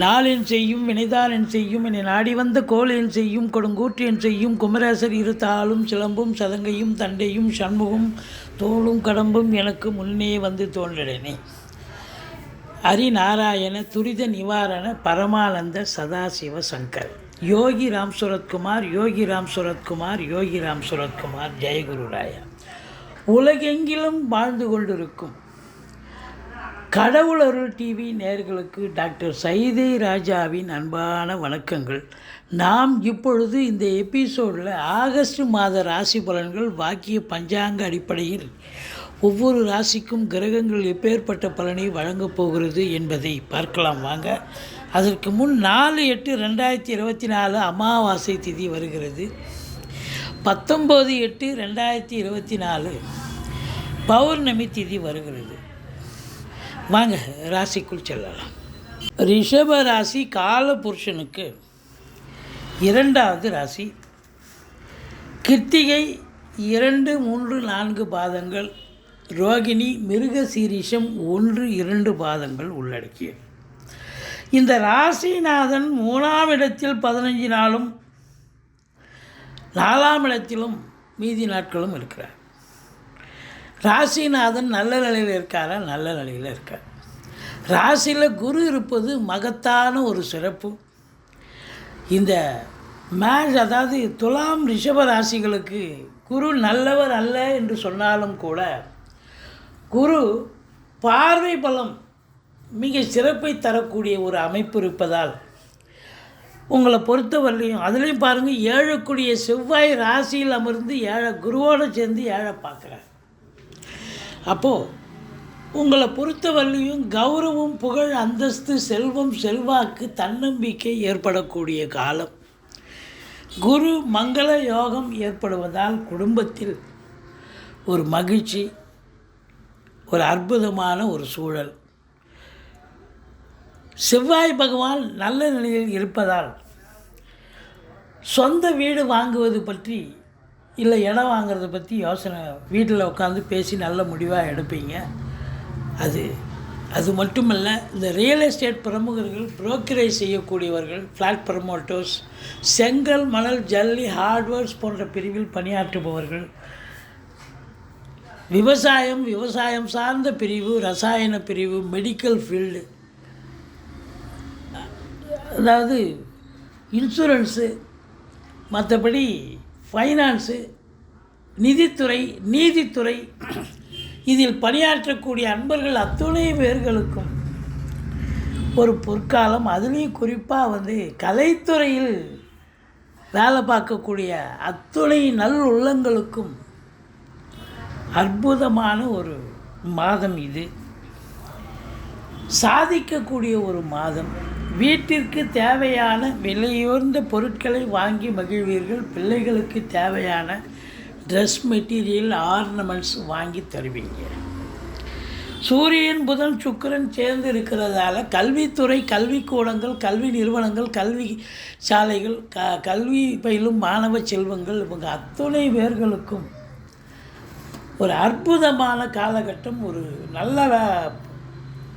நாளின் செய்யும் வினைதானென் செய்யும் என்னை நாடி வந்த கோளென் செய்யும் கொடுங்கூற்றியன் செய்யும் குமரேசர் இரு தாளும் சிலம்பும் சதங்கையும் தண்டையும் சண்முகம் தோளும் கடம்பும் எனக்கு முன்னே வந்து தோன்றினே. ஹரிநாராயண துரித நிவாரண பரமானந்த சதாசிவ சங்கர். யோகி ராம் சுரத்குமார் யோகி ராம் சுரத்குமார் யோகி ராம் சுரத்குமார் ஜெயகுருராயா உலகெங்கிலும் வாழ்ந்து கொண்டிருக்கும். கடவுள் அருள் டிவி நேர்களுக்கு டாக்டர் சைதை ராஜாவின் அன்பான வணக்கங்கள். நாம் இப்பொழுது இந்த எபிசோடில் ஆகஸ்ட் மாத ராசி பலன்கள் வாக்கிய பஞ்சாங்க அடிப்படையில் ஒவ்வொரு ராசிக்கும் கிரகங்கள் எப்பேற்பட்ட பலனை வழங்கப் போகிறது என்பதை பார்க்கலாம் வாங்க. அதற்கு முன் நாலு எட்டு ரெண்டாயிரத்தி இருபத்தி நாலு அமாவாசை திதி வருகிறது. பத்தொம்போது எட்டு ரெண்டாயிரத்தி இருபத்தி நாலு பௌர்ணமி திதி வருகிறது. வாங்க ராசிக்குள் செல்லலாம். ரிஷப ராசி கால புருஷனுக்கு இரண்டாவது ராசி. கிருத்திகை இரண்டு மூன்று நான்கு பாதங்கள். ரோகிணி மிருக சீரிஷம் ஒன்று இரண்டு பாதங்கள் உள்ளடக்கிய இந்த ராசிநாதன் மூணாம் இடத்தில் பதினஞ்சு நாளும் நாலாம் இடத்திலும் மீதி நாட்களும் இருக்கிறார். ராசிநாதன் நல்ல நிலையில் இருக்காரா? நல்ல நிலையில் இருக்கார். ராசியில் குரு இருப்பது மகத்தான ஒரு சிறப்பு. இந்த மேஷ் அதாவது துலாம் ரிஷப ராசிகளுக்கு குரு நல்லவர் அல்ல என்று சொன்னாலும் கூட குரு பார்வை பலம் மிக சிறப்பை தரக்கூடிய ஒரு அமைப்பு இருப்பதால் உங்களை பொறுத்தவரையிலையும் அதுலேயும் பாருங்கள் ஏழக்கூடிய செவ்வாய் ராசியில் அமர்ந்து ஏழை குருவோடு சேர்ந்து ஏழை பார்க்குறார். அப்போது உங்களை பொறுத்தவரையும் கௌரவம் புகழ் அந்தஸ்து செல்வம் செல்வாக்கு தன்னம்பிக்கை ஏற்படக்கூடிய காலம். குரு மங்கள யோகம் ஏற்படுவதால் குடும்பத்தில் ஒரு மகிழ்ச்சி ஒரு அற்புதமான ஒரு சூழல். செவ்வாய் பகவான் நல்ல நிலையில் இருப்பதால் சொந்த வீடு வாங்குவது பற்றி இல்லை இடம் வாங்குறத பற்றி யோசனை. வீட்டில் உட்காந்து பேசி நல்ல முடிவாக எடுப்பீங்க. அது அது மட்டுமல்ல இந்த ரியல் எஸ்டேட் பிரமுகர்கள் புரோக்கரேஜ் செய்யக்கூடியவர்கள் ஃப்ளாட் ப்ரமோட்டர்ஸ் செங்கல் மணல் ஜல்லி ஹார்ட்வேர்ஸ் போன்ற பிரிவில் பணியாற்றுபவர்கள் விவசாயம் விவசாயம் சார்ந்த பிரிவு ரசாயன பிரிவு மெடிக்கல் ஃபீல்டு அதாவது இன்சூரன்ஸு மற்றபடி ஃபைனான்ஸு நிதித்துறை நீதித்துறை இதில் பணியாற்றக்கூடிய அன்பர்கள் அத்துணை பேர்களுக்கும் ஒரு பொற்காலம். அதுலேயும் குறிப்பாக வந்து கலைத்துறையில் வேலை பார்க்கக்கூடிய அத்துணை நல் உள்ளங்களுக்கும் அற்புதமான ஒரு மாதம் இது. சாதிக்கக்கூடிய ஒரு மாதம். வீட்டிற்கு தேவையான விலையுயர்ந்த பொருட்களை வாங்கி மகிழ்வீர்கள். பிள்ளைகளுக்கு தேவையான ட்ரெஸ் மெட்டீரியல் ஆர்னமெண்ட்ஸ் வாங்கி தருவீங்க. சூரியன் புதன் சுக்கிரன் சேர்ந்து இருக்கிறதால கல்வித்துறை கல்விக்கூடங்கள் கல்வி நிறுவனங்கள் கல்வி சாலைகள் க கல்வி பயிலும் மாணவ செல்வங்கள் இவங்க அத்துணை பேர்களுக்கும் ஒரு அற்புதமான காலகட்டம் ஒரு நல்ல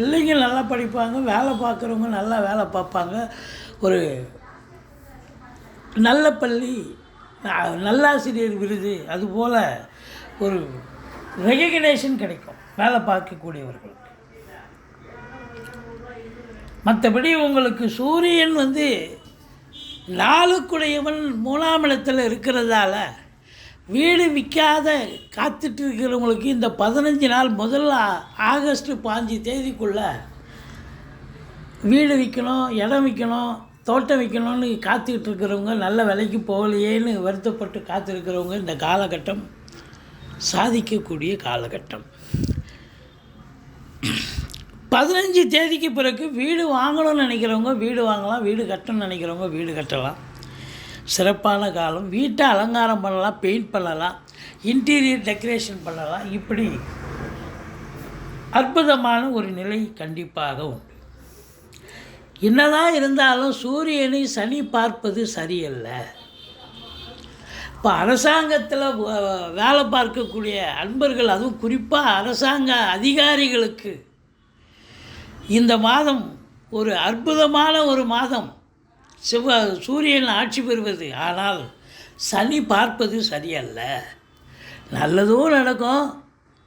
பிள்ளைங்க நல்லா படிப்பாங்க வேலை பார்க்குறவங்க நல்லா வேலை பார்ப்பாங்க. ஒரு நல்ல பள்ளி நல்லாசிரியர் விருது அதுபோல் ஒரு ரெகக்னேஷன் கிடைக்கும் வேலை பார்க்கக்கூடியவர்களுக்கு. மற்றபடி உங்களுக்கு சூரியன் வந்து நாளுக்குடையவன் மூணாம் இடத்தில் இருக்கிறதால வீடு விற்காத காத்துட்டு இருக்கிறவங்களுக்கு இந்த பதினஞ்சு நாள் முதல்ல ஆகஸ்ட் பாஞ்சு தேதிக்குள்ளே வீடு விற்கணும் இடம் விற்கணும் தோட்டம் விற்கணும்னு காத்துக்கிட்டு இருக்கிறவங்க நல்ல விலைக்கு போகலையேன்னு வருத்தப்பட்டு காத்திருக்கிறவங்க இந்த காலகட்டம் சாதிக்கக்கூடிய காலகட்டம். பதினஞ்சு தேதிக்கு பிறகு வீடு வாங்கணும்னு நினைக்கிறவங்க வீடு வாங்கலாம் வீடு கட்டணும்னு நினைக்கிறவங்க வீடு கட்டலாம். சிறப்பான காலம். வீட்டை அலங்காரம் பண்ணலாம் பெயிண்ட் பண்ணலாம் இன்டீரியர் டெக்கரேஷன் பண்ணலாம். இப்படி அற்புதமான ஒரு நிலை கண்டிப்பாக உண்டு. என்னதான் இருந்தாலும் சூரியனை சனி பார்ப்பது சரியல்ல. இப்போ அரசாங்கத்தில் வேலை பார்க்கக்கூடிய அன்பர்கள் அதுவும் குறிப்பாக அரசாங்க அதிகாரிகளுக்கு இந்த மாதம் ஒரு அற்புதமான ஒரு மாதம். சிவ சூரியன் ஆட்சி பெறுவது. ஆனால் சனி பார்ப்பது சரியல்ல. நல்லதும் நடக்கும்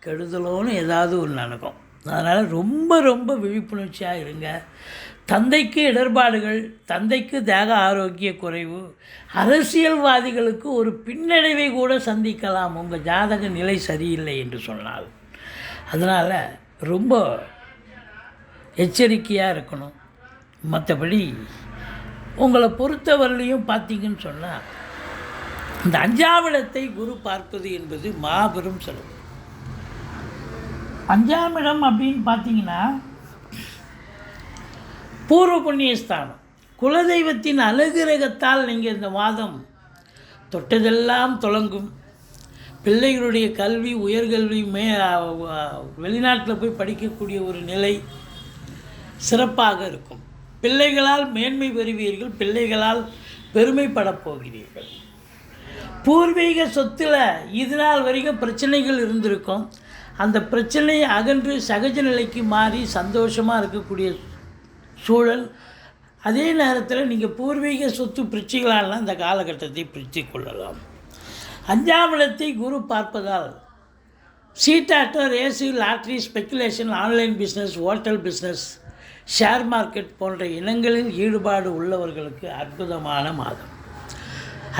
கெடுதலோன்னு ஏதாவது ஒன்று நடக்கும். அதனால் ரொம்ப ரொம்ப விழிப்புணர்ச்சியாக இருங்க. தந்தைக்கு இடர்பாடுகள் தந்தைக்கு தேக ஆரோக்கிய குறைவு அரசியல்வாதிகளுக்கு ஒரு பின்னடைவை கூட சந்திக்கலாம். உங்கள் ஜாதக நிலை சரியில்லை என்று சொன்னால். அதனால் ரொம்ப எச்சரிக்கையாக இருக்கணும். மற்றபடி உங்களை பொறுத்தவரையிலையும் பார்த்தீங்கன்னு சொன்னால் இந்த அஞ்சாவிடத்தை குரு பார்ப்பது என்பது மாபெரும் செலவு. அஞ்சாம் இடம் அப்படின்னு பார்த்தீங்கன்னா பூர்வ புண்ணியஸ்தானம். குலதெய்வத்தின் அனுகிரகத்தால் நீங்கள் இந்த மாதம் தொட்டதெல்லாம் தொடங்கும். பிள்ளைகளுடைய கல்வி உயர்கல்வி மே வெளிநாட்டில் போய் படிக்கக்கூடிய ஒரு நிலை சிறப்பாக இருக்கும். பிள்ளைகளால் மேன்மை பெறுவீர்கள் பிள்ளைகளால் பெருமைப்படப் போகிறீர்கள். பூர்வீக சொத்தில் இது நாள் வரைக்கும் பிரச்சனைகள் இருந்திருக்கும். அந்த பிரச்சனையை அகன்று சகஜ நிலைக்கு மாறி சந்தோஷமாக இருக்கக்கூடிய சூழல். அதே நேரத்தில் நீங்கள் பூர்வீக சொத்து பிரிச்சுகளாலாம் அந்த காலகட்டத்தை பிரித்து கொள்ளலாம். அஞ்சாம் இடத்தை குரு பார்ப்பதால் சீட்டாட்டம் race lottery speculation online business hotel business share market போன்ற இனங்களில் ஈடுபாடு உள்ளவர்களுக்கு அற்புதமான மாதம்.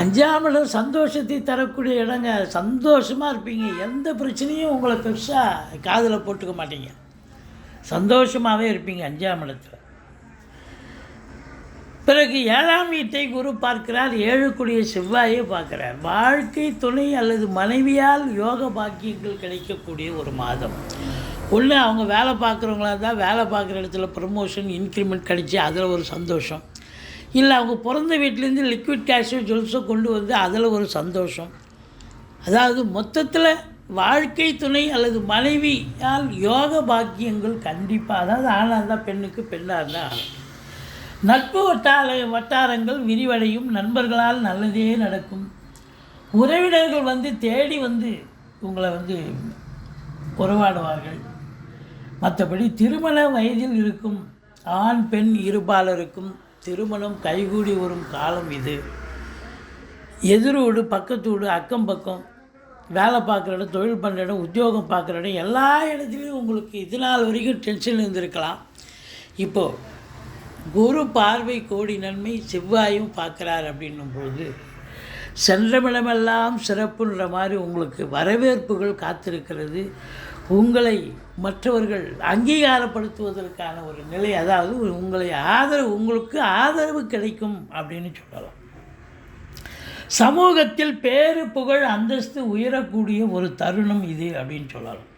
அஞ்சாம் இடம் சந்தோஷத்தை தரக்கூடிய இடங்க சந்தோஷமாக இருப்பீங்க. எந்த பிரச்சனையும் உங்களை பெருசாக காதில் போட்டுக்க மாட்டீங்க. சந்தோஷமாகவே இருப்பீங்க அஞ்சாம் இடத்துல பிறகு ஏழாம் வீட்டை குரு பார்க்கிறார். ஏழுக்குடிய செவ்வாயை பார்க்கிறார். வாழ்க்கை துணை அல்லது மனைவியால் யோக பாக்கியங்கள் கிடைக்கக்கூடிய ஒரு மாதம். ஒன்று அவங்க வேலை பார்க்குறவங்களா இருந்தால் வேலை பார்க்குற இடத்துல ப்ரமோஷன் இன்க்ரிமெண்ட் கிடச்சி அதில் ஒரு சந்தோஷம். இல்லை அவங்க பிறந்த வீட்டிலேருந்து லிக்விட் கேஷோ ஜுவல்ஸோ கொண்டு வந்து அதில் ஒரு சந்தோஷம். அதாவது மொத்தத்தில் வாழ்க்கை துணை அல்லது மனைவியால் யோக பாக்கியங்கள் கண்டிப்பாக அதாவது ஆணாக இருந்தால் பெண்ணுக்கு பெண்ணாக இருந்தால் ஆணும் நட்பு வட்டார வட்டாரங்கள் விரிவடையும். நண்பர்களால் நல்லதே நடக்கும். உறவினர்கள் வந்து தேடி வந்து உங்களை வந்து உறவாடுவார்கள். மற்றபடி திருமண வயதில் இருக்கும் ஆண் பெண் இருபாலருக்கும் திருமணம் கைகூடி வரும் காலம் இது. எதிரோடு பக்கத்தோடு அக்கம் பக்கம் வேலை பார்க்குற இடம் தொழில் பண்ணுற இடம் உத்தியோகம் பார்க்குற இடம் எல்லா இடத்துலையும் உங்களுக்கு இது நாள் வரைக்கும் டென்ஷன் இருந்திருக்கலாம். இப்போது குரு பார்வை கோடி நன்மை செவ்வாயும் பார்க்குறார் அப்படின்னும்போது சென்றமிடமெல்லாம் சிறப்புன்ற மாதிரி உங்களுக்கு வரவேற்புகள் காத்திருக்கிறது. உங்களை மற்றவர்கள் அங்கீகாரப்படுத்துவதற்கான ஒரு நிலை அதாவது உங்களை ஆதரவு உங்களுக்கு ஆதரவு கிடைக்கும் அப்படின்னு சொல்லலாம். சமூகத்தில் பேரு புகழ் அந்தஸ்து உயரக்கூடிய ஒரு தருணம் இது அப்படின்னு சொல்லலாம்.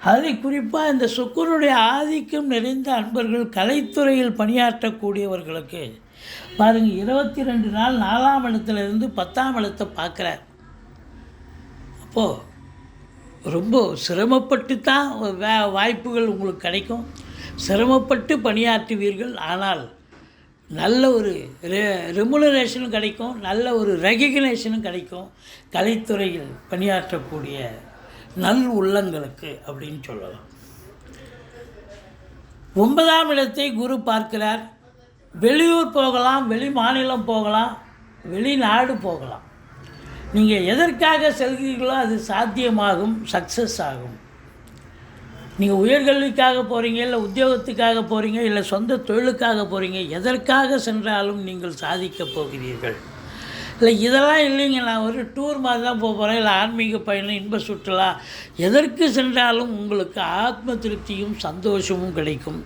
அதை குறிப்பாக இந்த சுக்குனுடைய ஆதிக்கம் நிறைந்த அன்பர்கள் கலைத்துறையில் பணியாற்றக்கூடியவர்களுக்கு பாருங்கள் இருபத்தி ரெண்டு நாள் நாலாம் இடத்துலேருந்து பத்தாம் இடத்தை பார்க்குறார். அப்போது ரொம்ப சிரமப்பட்டு தான் வே வாய்ப்புகள் உங்களுக்கு கிடைக்கும். சிரமப்பட்டு பணியாற்றுவீர்கள் ஆனால் நல்ல ஒரு ரெ ரெமுனரேஷனும் கிடைக்கும் நல்ல ஒரு ரெகக்னேஷனும் கிடைக்கும். கலைத்துறையில் பணியாற்றக்கூடிய நல் உள்ளங்களுக்கு அப்படின்னு சொல்லலாம். ஒன்பதாம் இடத்தை குரு பார்க்கிறார். வெளியூர் போகலாம் வெளி மாநிலம் போகலாம் வெளிநாடு போகலாம். நீங்கள் எதற்காக செல்கிறீர்களோ அது சாத்தியமாகும் சக்ஸஸ் ஆகும். நீங்கள் உயர்கல்விக்காக போகிறீங்க இல்லை உத்தியோகத்துக்காக போகிறீங்க இல்லை சொந்த தொழிலுக்காக போகிறீங்க எதற்காக சென்றாலும் நீங்கள் சாதிக்கப் போகிறீர்கள். இல்லை இதெல்லாம் இல்லைங்க நான் ஒரு டூர் மாதிரி தான் போக போகிறேன் இல்லை ஆன்மீக பயணம் இன்ப சுற்றுலா எதற்கு சென்றாலும் உங்களுக்கு ஆத்ம திருப்தியும் சந்தோஷமும் கிடைக்கும்.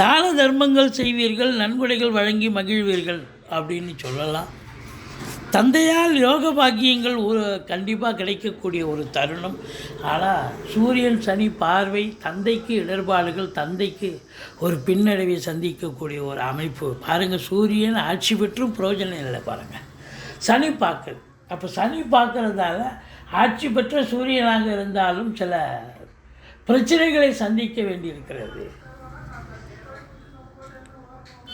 தான தர்மங்கள் செய்வீர்கள் நன்கொடைகள் வழங்கி மகிழ்வீர்கள் அப்படின்னு சொல்லலாம். தந்தையால் யோக பாக்கியங்கள் ஒரு கண்டிப்பாக கிடைக்கக்கூடிய ஒரு தருணம். ஆனால் சூரியன் சனி பார்வை தந்தைக்கு இடர்பாடுகள் தந்தைக்கு ஒரு பின்னடைவை சந்திக்கக்கூடிய ஒரு அமைப்பு. பாருங்கள் சூரியன் ஆட்சி பெற்றும் பிரயோஜனம் இல்லை பாருங்கள் சனி பார்க்குது அப்போ சனி பார்க்குறதால ஆட்சி பெற்ற சூரியனாக இருந்தாலும் சில பிரச்சனைகளை சந்திக்க வேண்டியிருக்கிறது.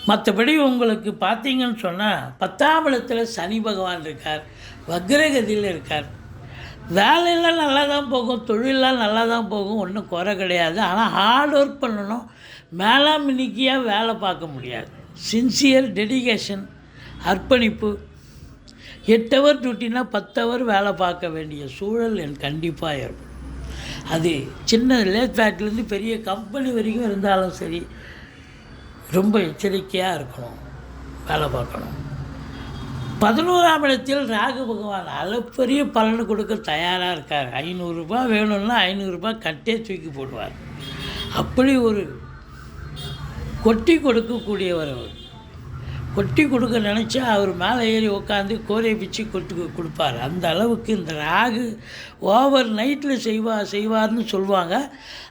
மற்றபடி உங்களுக்கு பார்த்தீங்கன்னு சொன்னால் பத்தாம் இடத்துல சனி பகவான் இருக்கார் வக்ரகதியில் இருக்கார். வேலையெல்லாம் நல்லா தான் போகும் தொழிலெலாம் நல்லா தான் போகும் ஒன்றும் குறை கிடையாது. ஆனால் ஹார்ட் ஒர்க் பண்ணணும். மேலாமினிக்கியாக வேலை பார்க்க முடியாது. சின்சியர் டெடிகேஷன் அர்ப்பணிப்பு. எட்டு ஹவர் டியூட்டினா பத்து ஹவர் வேலை பார்க்க வேண்டிய சூழல் எனக்கு கண்டிப்பாக இருக்கும் அது சின்ன லேத் ஃபேக்ட்லேருந்து பெரிய கம்பெனி வரைக்கும் இருந்தாலும் சரி ரொம்ப எச்சரிக்கையாக இருக்கணும் வேலை பார்க்கணும். பதினோராம் இடத்தில் ராகு பகவான் அளப்பரிய பலன் கொடுக்க தயாராக இருக்கார். ஐநூறுரூபா வேணும்னா ஐநூறுரூபா கட்டே தூக்கி போடுவார். அப்படி ஒரு கொட்டி கொடுக்கக்கூடியவர் அவர். கொட்டி கொடுக்க நினச்சா அவர் மேலே ஏறி உட்காந்து கோரை பிச்சு கொட்டு கொடுப்பார். அந்த அளவுக்கு இந்த ராகு ஓவர் நைட்டில் செய்வா செய்வார்னு சொல்லுவாங்க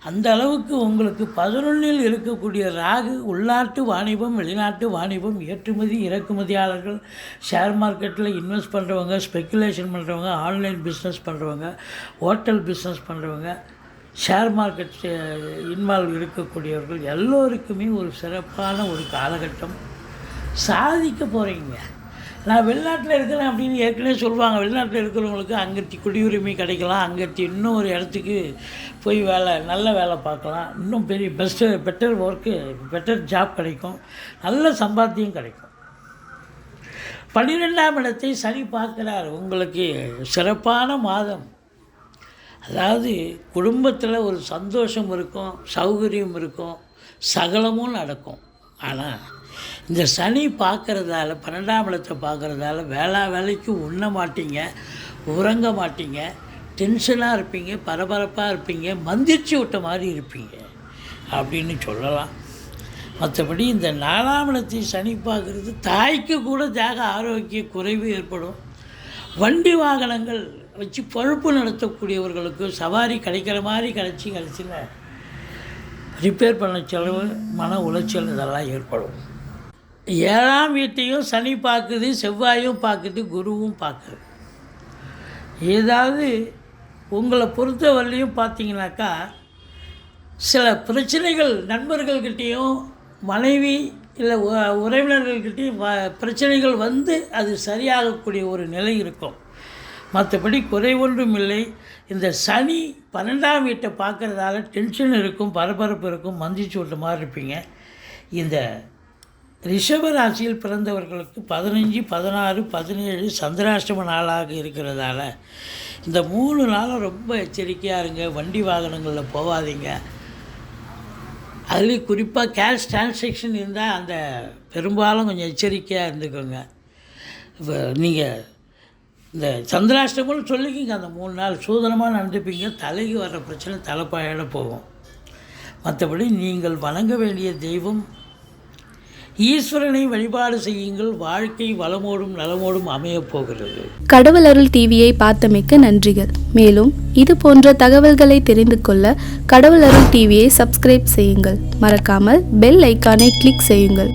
அந்த அளவுக்கு உங்களுக்கு பதினொன்றில் இருக்கக்கூடிய ராகு உள்நாட்டு வாணிபம் வெளிநாட்டு வாணிபம் ஏற்றுமதி இறக்குமதியாளர்கள் ஷேர் மார்க்கெட்டில் இன்வெஸ்ட் பண்ணுறவங்க ஸ்பெக்குலேஷன் பண்ணுறவங்க ஆன்லைன் பிஸ்னஸ் பண்ணுறவங்க ஹோட்டல் பிஸ்னஸ் பண்ணுறவங்க ஷேர் மார்க்கெட் இன்வால்வ் இருக்கக்கூடியவர்கள் எல்லோருக்குமே ஒரு சிறப்பான ஒரு காலகட்டம். சாதிக்க போகிறீங்க நான் வெளிநாட்டில் இருக்கிறேன் அப்படின்னு ஏற்கனவே சொல்லுவாங்க. வெளிநாட்டில் இருக்கிறவங்களுக்கு அங்கத்தி குடியுரிமை கிடைக்கலாம். அங்கத்தி இன்னும் ஒரு இடத்துக்கு போய் வேலை நல்ல வேலை பார்க்கலாம். இன்னும் பெரிய best better work better job கிடைக்கும். நல்ல சம்பாத்தியம் கிடைக்கும். பன்னிரெண்டாம் இடத்தை சனி பார்க்குறார். உங்களுக்கு சிறப்பான மாதம். அதாவது குடும்பத்தில் ஒரு சந்தோஷம் இருக்கும் சௌகரியம் இருக்கும் சகலமும் நடக்கும். ஆனால் இந்த சனி பார்க்குறதால பன்னெண்டாம் இடத்தை பார்க்குறதால வேளா வேலைக்கு உண்ண மாட்டீங்க உறங்க மாட்டீங்க டென்ஷனாக இருப்பீங்க பரபரப்பாக இருப்பீங்க மந்திரிச்சு விட்ட மாதிரி இருப்பீங்க அப்படின்னு சொல்லலாம். மற்றபடி இந்த நாலாம் இடத்தை சனி பார்க்குறது தாய்க்கு கூட தேக ஆரோக்கிய குறைவு ஏற்படும். வண்டி வாகனங்கள் வச்சு பொழப்பு நடத்தக்கூடியவர்களுக்கு சவாரி கிடைக்கிற மாதிரி கிடச்சி கிடச்சில ரிப்பேர் பண்ண செலவு மன உளைச்சல் இதெல்லாம் ஏற்படும். ஏழாம் வீட்டையும் சனி பார்க்குது செவ்வாயும் பார்க்குது குருவும் பார்க்குது. ஏதாவது உங்களை பொறுத்த வரலையும் பார்த்தீங்கன்னாக்கா சில பிரச்சனைகள் நண்பர்கள்கிட்டேயும் மனைவி இல்லை உ- உறவினர்கள்கிட்டயும் வ- பிரச்சனைகள் வந்து அது சரியாகக்கூடிய ஒரு நிலை இருக்கும். மற்றபடி குறை ஒன்றும் இல்லை. இந்த சனி பன்னெண்டாம் வீட்டை பார்க்குறதால டென்ஷன் இருக்கும் பரபரப்பு இருக்கும் மந்திச்சு விட்ட மாதிரி இருப்பீங்க. இந்த ரிஷப ராசியில் பிறந்தவர்களுக்கு பதினஞ்சு பதினாறு பதினேழு சந்திராஷ்டம நாளாக இருக்கிறதால இந்த மூணு நாளும் ரொம்ப எச்சரிக்கையாக இருங்க. வண்டி வாகனங்களில் போகாதீங்க அதுலேயும் குறிப்பாக கேஷ் டிரான்சாக்ஷன் இருந்தால் அந்த பெரும்பாலும் கொஞ்சம் எச்சரிக்கையாக இருந்துக்கோங்க. இப்போ நீங்கள் இந்த சந்திராஷ்டமம்னு சொல்லிக்கிங்க. அந்த மூணு நாள் சூதனமாக நடந்துப்பீங்க. தலைக்கு வர்ற பிரச்சனை தலைப்பாயோட போகும். மற்றபடி நீங்கள் வணங்க வேண்டிய தெய்வம் ஈஸ்வரனை வழிபாடு செய்யுங்கள். வாழ்க்கை வளமோடும் நலமோடும் அமையப் போகிறது. கடவுள் அருள் டிவியை பார்த்தமைக்க நன்றிகள். மேலும் இது போன்ற தகவல்களை தெரிந்து கொள்ள கடவுள் அருள் டிவியை சப்ஸ்கிரைப் செய்யுங்கள். மறக்காமல் பெல் ஐக்கானை கிளிக் செய்யுங்கள்.